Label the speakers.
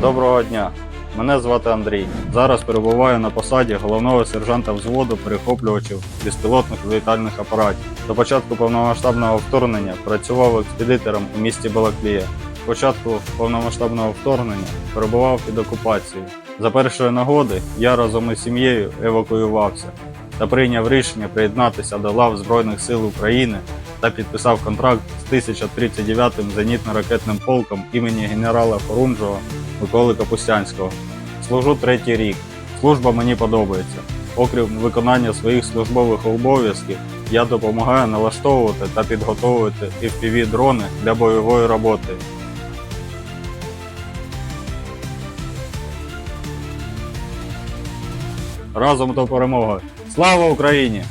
Speaker 1: Доброго дня. Мене звати Андрій. Зараз перебуваю на посаді головного сержанта взводу перехоплювачів безпілотних літальних апаратів. До початку повномасштабного вторгнення працював експедитором у місті Балаклія. Початку повномасштабного вторгнення перебував під окупацією. За першої нагоди я разом із сім'єю евакуювався та прийняв рішення приєднатися до лав Збройних сил України та підписав контракт з 1039-м зенітно-ракетним полком імені генерала Хорунжого Миколи Капустянського. Служу третій рік. Служба мені подобається. Окрім виконання своїх службових обов'язків, я допомагаю налаштовувати та підготовувати fpv дрони для бойової роботи. Разом до перемоги! Слава Україні!